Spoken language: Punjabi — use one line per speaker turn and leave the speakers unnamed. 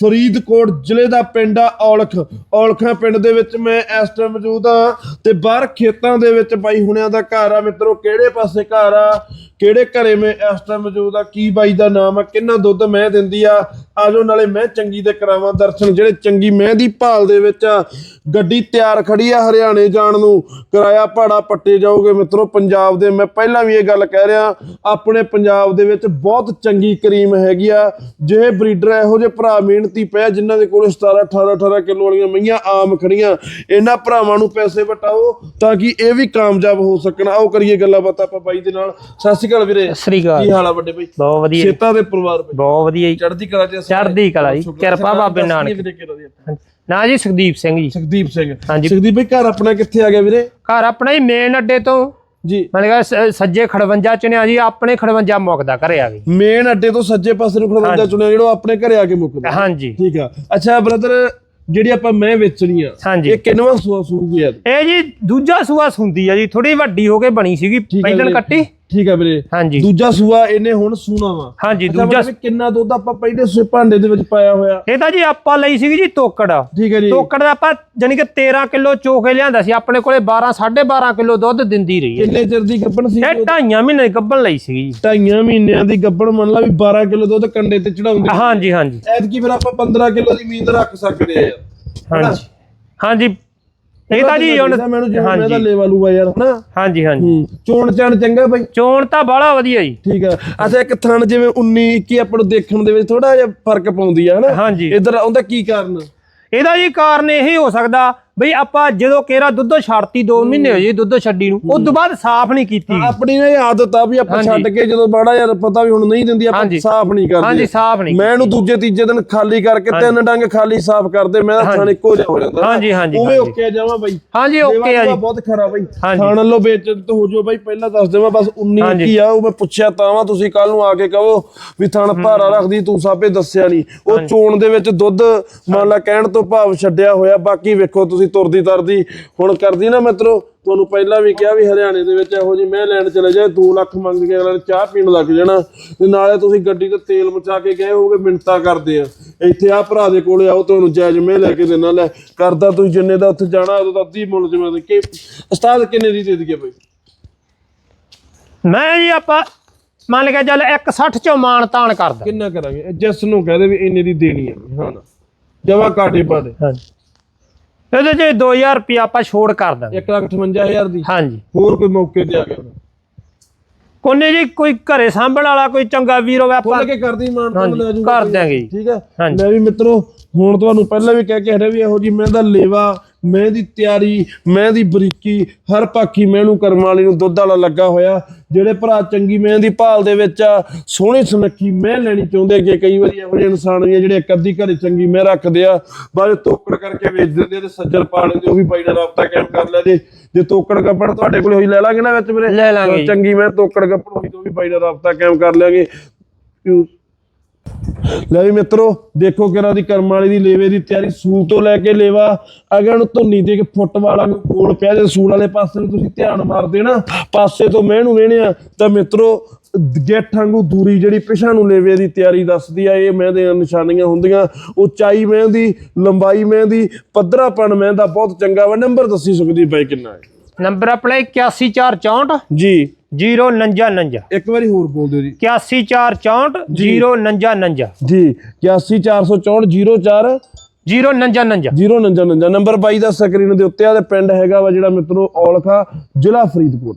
ਫਰੀਦਕੋਟ ਜ਼ਿਲ੍ਹੇ ਦਾ ਪਿੰਡ ਆ ਔਲਖ। ਔਲਖਾਂ ਪਿੰਡ ਦੇ ਵਿੱਚ ਮੈਂ ਇਸ ਟਾਈਮ ਮੌਜੂਦ ਆ ਤੇ ਬਾਹਰ ਖੇਤਾਂ ਦੇ ਵਿੱਚ ਬਾਈ ਹੁਣਿਆਂ ਦਾ ਘਰ ਆ। ਮਿੱਤਰੋ, ਕਿਹੜੇ ਪਾਸੇ ਘਰ ਆ? ਕਿਹੜੇ ਘਰੇ ਮੈਂ ਇਸ ਟਾਈਮ ਮੌਜੂਦ ਆ ਕੀ ਬਾਈ ਦਾ ਨਾਮ ਆ? ਕਿੰਨਾ ਦੁੱਧ ਮੈਂ ਦਿੰਦੀ ਆ? ਆਜੋ ਨਾਲੇ ਮੈਂ ਚੰਗੀ ਦੇ ਕਰਾਵਾਂ ਦਰਸ਼ਨ। ਜਿਹੜੇ ਚੰਗੀ ਮੈਂ ਦੀ ਭਾਲ ਦੇ ਵਿੱਚ ਆ, ਗੱਡੀ ਤਿਆਰ ਖੜੀ ਆ ਹਰਿਆਣੇ ਜਾਣ ਨੂੰ। ਕਿਰਾਇਆ ਭਾੜਾ ਪੱਟੇ ਜਾਓਗੇ ਮਿੱਤਰੋ, ਪੰਜਾਬ ਦੇ। ਮੈਂ ਪਹਿਲਾਂ ਵੀ ਇਹ ਗੱਲ ਕਹਿ ਰਿਹਾ, ਆਪਣੇ ਪੰਜਾਬ ਦੇ ਵਿੱਚ ਬਹੁਤ ਚੰਗੀ ਕਰੀਮ ਹੈਗੀ ਆ। ਜਿਹੇ ਬਰੀਡਰ ਇਹੋ ਜਿਹੇ ਭਰਾ ਮੀਨ ਮਿਹਨਤੀ ਪਏ ਜਿਨ੍ਹਾਂ ਦੇ ਕੋਲ 17 18 18 ਕਿਲੋ ਵਾਲੀਆਂ ਮਈਆਂ ਆਮ ਖੜੀਆਂ। ਇਹਨਾਂ ਭਰਾਵਾਂ ਨੂੰ ਪੈਸੇ ਵਟਾਓ ਤਾਂ ਕਿ ਇਹ ਵੀ ਕਾਮਯਾਬ ਹੋ ਸਕਣ। ਆਓ ਕਰੀਏ ਗੱਲਾਂ ਬਾਤਾਂ ਆਪਾਂ ਬਾਈ ਦੇ ਨਾਲ। ਸਤਿ ਸ਼੍ਰੀ ਅਕਾਲ ਵੀਰੇ।
ਸ੍ਰੀ ਅਕਾਲ।
ਕੀ ਹਾਲ ਆ ਵੱਡੇ ਬਾਈ?
ਬਹੁਤ ਵਧੀਆ
ਖੇਤਾਂ ਦੇ ਪਰਿਵਾਰ ਬਾਈ।
ਬਹੁਤ ਵਧੀਆ ਜੀ।
ਚੜ੍ਹਦੀ ਕਲਾ ਚ
ਚੜ੍ਹਦੀ ਕਲਾ ਜੀ। ਕਿਰਪਾ ਬਾਬੇ ਨਾਨਕ। ਨਾ ਜੀ ਸੁਖਦੀਪ ਸਿੰਘ ਜੀ।
ਸੁਖਦੀਪ ਸਿੰਘ।
ਹਾਂਜੀ।
ਸੁਖਦੀਪ ਭਾਈ ਘਰ ਆਪਣਾ ਕਿੱਥੇ ਆ ਗਿਆ ਵੀਰੇ?
ਘਰ ਆਪਣਾ ਹੀ ਮੇਨ ਅੱਡੇ ਤੋਂ।
ਜੀ।
ਮਨ ਕਿਹਾ ਸੱਜੇ ਖੜਵੰਜਾ ਚੁਣਿਆ ਜੀ ਆਪਣੇ ਖੜਵੰਜਾ ਮੁੱਕਦਾ ਘਰੇ ਆ ਗਈ
ਮੇਨ ਅੱਡੇ ਤੋਂ ਸੱਜੇ ਪਾਸੇ ਨੂੰ ਖੜਵੰਜਾ ਚੁਣਿਆ ਜਿਹੜਾ ਆਪਣੇ ਘਰੇ ਆ ਕੇ ਮੁੱਕਦਾ।
ਹਾਂਜੀ।
ਠੀਕ ਆ। ਅੱਛਾ ਬ੍ਰਦਰ ਜਿਹੜੀ ਆਪਾਂ ਮੈਂ ਵੇਚਣੀ ਆ
ਹਾਂਜੀ।
ਇਹ ਕਿੰਨਵਾਂ ਸੂਆ ਸੂਗੀ ਯਾਰ
ਇਹ ਜੀ ਦੂਜਾ ਸੂਆ ਸੁੰਦੀ ਆ ਜੀ ਥੋੜੀ ਵੱਡੀ ਹੋ ਕੇ ਬਣੀ ਸੀਗੀ
ਆ
ਪਹਿਲਾਂ। ਕੱਟੀ।
ਠੀਕ ਆ ਵੀਰੇ।
ਹਾਂਜੀ।
ਦੂਜਾ ਸੂਆ ਇਹਨੇ ਹੁਣ ਸੂਣਾ ਵਾ।
ਹਾਂਜੀ
ਅੱਛਾ
ਦੂਜਾ
ਮਤਲਬ ਕਿੰਨਾ ਦੁੱਧ ਆਪਾਂ ਪਹਿਲੇ ਸੂਏ ਭਾਂਡੇ ਦੇ ਵਿੱਚ ਪਾਇਆ ਹੋਇਆ।
ਇਹ ਤਾਂ ਜੀ ਆਪਾਂ ਲਈ ਸੀਗੀ ਜੀ ਤੋਕੜ।
ਠੀਕ ਹੈ ਜੀ।
ਤੋਕੜ ਦਾ ਆਪਾਂ ਜਾਨੀ ਕਿ 13 ਕਿਲੋ ਚੋਕੇ ਲਿਆਂਦਾ ਸੀ ਆਪਣੇ ਕੋਲੇ 12 12.5 ਕਿਲੋ ਦੁੱਧ ਦਿੰਦੀ ਰਹੀ ਹੈ।
ਕਿੰਨੇ ਚਿਰ ਦੀ ਗੱਭਣ ਸੀ?
ਇਹ ਢਾਈਆਂ ਮਹੀਨੇ ਗੱਬਣ ਲਈ ਸੀਗੀ ਜੀ।
ਢਾਈਆਂ ਮਹੀਨਿਆਂ ਦੀ ਗੱਭਣ ਮੰਨ ਲਾ ਵੀ 12 ਕਿਲੋ ਦੁੱਧ ਕੰਡੇ ਤੇ ਚੜਾਉਂਦੇ।
ਹਾਂਜੀ ਹਾਂਜੀ।
ਐਤਕੀ ਫਿਰ ਆਪਾਂ 15 ਕਿਲੋ ਦੀ ਉਮੀਦ ਰੱਖ ਸਕਦੇ ਆ
ਹਾਂਜੀ। ਹਾਂਜੀ ਇਹ ਤਾਂ ਜੀ ਹੁਣ
ਮੈਨੂੰ ਜਿਵੇਂ ਮੈਂ। ਤਾਂ ਲੈਵਲ ਲੂਆ ਯਾਰ ਹਨਾ?
ਹਾਂਜੀ ਹਾਂਜੀ।
ਚੋਣ ਚਾਣ ਚੰਗਾ ਬਾਈ।
ਚੋਣ ਤਾਂ ਬੜਾ ਵਧੀਆ ਜੀ।
ਠੀਕ ਆ। ਅੱਛਾ ਇੱਕ ਥਣ ਜਿਵੇਂ 19 21 ਆਪਾਂ ਨੂੰ ਦੇਖਣ ਦੇ ਵਿੱਚ ਥੋੜਾ ਜਿਹਾ ਫ਼ਰਕ ਪਾਉਂਦੀ ਆ ਹਨਾ? ਇਧਰ ਆਉਂਦਾ ਕੀ ਕਾਰਨ?
ਇਹਦਾ ਜੀ ਕਾਰਨ ਇਹ ਹੋ ਸਕਦਾ ਬਈ ਆਪਾਂ ਜਦੋਂ ਕੇਰਾ ਦੁੱਧ ਛੱਡਤੀ 2 ਮਹੀਨੇ ਹੋਏ ਜੀ ਦੁੱਧ ਛੱਡੀ ਨੂੰ ਉਸ ਤੋਂ ਬਾਅਦ ਸਾਫ਼ ਨਹੀਂ ਕੀਤੀ।
ਆਪਣੀ ਨਾ ਇਹ ਆਦਤ ਆ ਵੀ ਆਪਾਂ। ਛੱਡ ਕੇ ਜਦੋਂ ਬੜਾ ਯਾਰ ਪਤਾ ਵੀ ਹੁਣ ਨਹੀਂ ਦਿੰਦੀ ਆਪਾਂ। ਸਾਫ਼ ਨਹੀਂ ਕਰਦੇ।
ਹਾਂਜੀ ਸਾਫ਼ ਨਹੀਂ
ਮੈਂ ਇਹਨੂੰ ਦੂਜੇ ਤੀਜੇ ਦਿਨ ਖਾਲੀ ਕਰਕੇ ਤਿੰਨ ਡੰਗ ਖਾਲੀ ਸਾਫ਼ ਕਰਦੇ ਮੈਂ ਤਾਂ ਥਣ ਇੱਕੋ ਜਿਹਾ ਹੋ ਜਾਂਦਾ।
ਹਾਂਜੀ, ਹਾਂਜੀ,
ਉਵੇਂ। ਓਕੇ ਜਾਵਾਂ ਬਾਈ।
ਹਾਂਜੀ ਓਕੇ ਆ ਜੀ।
ਬਹੁਤ ਖਰਾ ਬਾਈ। ਥਣ ਲੋ ਵੇਚਣ ਹੋ ਜੋ ਬਾਈ ਪਹਿਲਾਂ ਦੱਸ ਦੇਵਾਂ ਬਸ 19
ਹਾਂਜੀ।
ਕੀ ਆ ਉਹ ਮੈਂ ਪੁੱਛਿਆ ਤਾਂ ਵਾ ਤੁਸੀਂ ਕੱਲ ਨੂੰ ਆ ਕੇ ਕਹੋ ਵੀ ਥਣ ਭਾਰਾ ਰੱਖਦੀ ਤੂੰ ਸਾਪੇ ਦੱਸਿਆ ਨਹੀਂ। ਉਹ ਚੋਣ ਦੇ ਵਿੱਚ ਦੁੱਧ ਮੰਨ ਲਾ ਕਹਿਣ ਤੋਂ ਭਾਵ ਛੱਡਿਆ ਹੋਇਆ ਬਾਕੀ ਵੇਖੋ ਤੁਸੀਂ ਤੁਰਦੀ ਤਰਦੀ ਹੁਣ ਕਰਦੀ ਨਾ ਮਿੱਤਰੋ ਤੁਹਾਨੂੰ ਪਹਿਲਾਂ ਵੀ ਕਿਹਾ ਵੀ ਹਰਿਆਣੇ ਦੇ ਵਿੱਚ ਇਹੋ ਜਿਹੀ ਮੈਂ ਲੈਣ ਚਲੇ ਜਾਏ 2 ਲੱਖ ਮੰਗ ਕੇ ਅਗਲੇ ਚਾਹ ਪੀਣ ਲੱਗ ਜਾਣਾ। ਤੇ ਨਾਲੇ ਤੁਸੀਂ ਗੱਡੀ ਤੇ ਤੇਲ ਮਚਾ ਕੇ ਗਏ ਹੋਗੇ ਮਿੰਤਾ ਕਰਦੇ ਆ। ਇੱਥੇ ਆ ਭਰਾ ਦੇ ਕੋਲੇ ਆਓ ਤੁਹਾਨੂੰ ਜਾਇਜ਼ ਮੈਂ ਲੈ ਕੇ ਦੇਣਾ ਲੈ ਕਰਦਾ ਤੁਸੀਂ ਜਿੰਨੇ ਦਾ ਉੱਥੇ ਜਾਣਾ ਉਦੋਂ ਅੱਧੀ ਮੁੱਲ ਜਿਵੇਂ ਦੇ ਕਿ ਉਸਤਾਦ ਕਿੰਨੇ ਦੀ ਦੇ ਦਈਏ ਬਈ?
ਮੈਂ ਜੀ ਆਪਾਂ ਮੰਨ ਕੇ ਚੱਲ 160 ਚੋਂ ਮਾਨ ਤਾਨ ਕਰਦਾ।
ਕਿੰਨਾ ਕਰਾਂਗੇ? ਜਿਸ ਨੂੰ ਕਹਦੇ ਵੀ ਇੰਨੇ ਦੀ ਦੇਣੀ ਹੈ ਹਾਂ ਜਮਾ ਕਾਟੇ ਪਾਦੇ
ਹਾਂਜੀ। ਇਹਦੇ ਚ 2000 ਰੁਪਇਆ ਆਪਾਂ ਛੋੜ ਕਰ ਦਾਂਗੇ।
158000 ਦੀ।
ਹਾਂਜੀ।
ਹੋਰ ਕੋਈ ਮੌਕੇ ਤੇ ਆ ਗਿਆ
ਕੋਨੇ ਜੀ ਕੋਈ ਘਰੇ ਸਾਂਭਣ ਵਾਲਾ ਕੋਈ ਚੰਗਾ ਵੀਰ ਹੋਵੇ ਆਪਾਂ
ਖੋਲ ਕੇ ਕਰਦੀ ਮਾਨ ਤਾਂ ਲੈ ਜੂਗਾ
ਕਰ ਜੀ।
ਠੀਕ ਹੈ। ਮੈਂ ਵੀ ਮਿੱਤਰੋ ਹੁਣ ਤੁਹਾਨੂੰ ਪਹਿਲਾਂ ਵੀ ਕਹਿ ਕੇ ਹਟਿਆ ਵੀ ਇਹੋ ਜੀ ਮੈਂ ਦਾ ਲੇਵਾ ਮੈਂ ਦੀ ਤਿਆਰੀ ਮੈਂ ਦੀ ਬਰੀਕੀ ਹਰ ਪਾਖੀ ਮੈਨੂੰ ਕਰਮ ਵਾਲੀ ਨੂੰ ਦੁੱਧ ਵਾਲਾ ਲੱਗਾ ਹੋਇਆ। ਜਿਹੜੇ ਭਰਾ ਚੰਗੀ ਮੈਂ ਦੀ ਭਾਲ ਦੇ ਵਿੱਚ ਸੋਹਣੀ ਸੁਨੱਖੀ ਮੈਂ ਲੈਣੀ ਚਾਹੁੰਦੇ ਕਿ ਕਈ ਵਾਰੀ ਇਹੋ ਜਿਹੇ ਇਨਸਾਨ ਵੀ ਜਿਹੜੇ ਇੱਕ ਅੱਧੀ ਘਰੇ ਚੰਗੀ ਮੈਂ ਰੱਖਦੇ ਆ ਬਾਅਦ ਤੋਕੜ ਕਰਕੇ ਵੇਚ ਦਿੰਦੇ ਆ ਤੇ ਸੱਜਰ ਪਾ ਲੈਂਦੇ ਉਹ ਵੀ ਬਾਈ ਨਾਲ ਰਾਬਤਾ ਕਾਇਮ ਕਰ ਲੈ ਜੇ। ਜੇ ਤੋਕੜ ਕੱਪੜ ਤੁਹਾਡੇ ਕੋਲ ਹੋਈ ਲੈ ਲਾਂਗੇ ਨਾ ਵਿੱਚ
ਲੈ ਲਾਂਗੇ। ਜੀ।
ਚੰਗੀ ਮੈਂ ਤੋਕੜ ਕੱਪੜ ਹੋਈ ਤਾਂ ਵੀ ਬਾਈ ਨਾਲ ਰਾਬਤਾ ਕਾਇਮ ਕਰ ਲਿਆਂਗੇ। ਕਿਉਂ? ਲੈ ਵੀ ਮਿੱਤਰੋ ਦੇਖੋ ਕਿਹੜਾ ਦੀ ਕਰਮ ਵਾਲੀ ਦੀ ਲੇਵੇ ਦੀ ਤਿਆਰੀ ਸੂਲ ਤੋਂ ਲੈ ਕੇ ਲੇਵਾ। ਅਗਰ ਨੂੰ ਧੁੰਨੀ ਦੇ ਕੇ ਫੁੱਟ ਵਾਲਾ ਨੂੰ ਕੋਲ ਪਿਆ ਜੇ ਸੂਲ ਵਾਲੇ ਪਾਸੇ ਨੂੰ ਤੁਸੀਂ ਧਿਆਨ ਮਾਰਦੇ ਨਾ ਪਾਸੇ ਤੋਂ ਮੈਂ ਨੂੰ ਵੇਣਿਆ ਤਾਂ ਮਿੱਤਰੋ ਗਿੱਠ ਵਾਂਗੂ ਦੂਰੀ ਜਿਹੜੀ ਪਿਛਾਂ ਨੂੰ ਲੇਵੇ ਦੀ ਤਿਆਰੀ ਦੱਸਦੀ ਆ ਇਹ ਮੈਂ ਦੇ ਨਿਸ਼ਾਨੀਆਂ ਹੁੰਦੀਆਂ। ਉਚਾਈ ਮੈਂ ਦੀ ਲੰਬਾਈ ਮੈਂ ਦੀ ਪੱਧਰਾਪਣ ਮੈਂ ਦਾ ਬਹੁਤ ਚੰਗਾ ਵਾ। ਨੰਬਰ ਦੱਸੀ ਸਕਦੀ ਬਾਈ ਕਿੰਨਾ ਹੈ?
ਨੰਬਰ ਆਪਣਾ 81464
ਜੀ।
099
ਇੱਕ ਵਾਰੀ ਹੋਰ ਬੋਲ ਦਿਓ ਜੀ।
81464 099
ਜੀ। 8146404
099
099 ਨੰਬਰ 22 ਦਾ ਸਕਰੀਨ ਦੇ ਉੱਤੇ ਆ ਤੇ ਪਿੰਡ ਹੈਗਾ ਵਾ ਜਿਹੜਾ ਮਿੱਤਰੋ ਔਲਖਾ ਜ਼ਿਲ੍ਹਾ ਫਰੀਦਕੋਟ।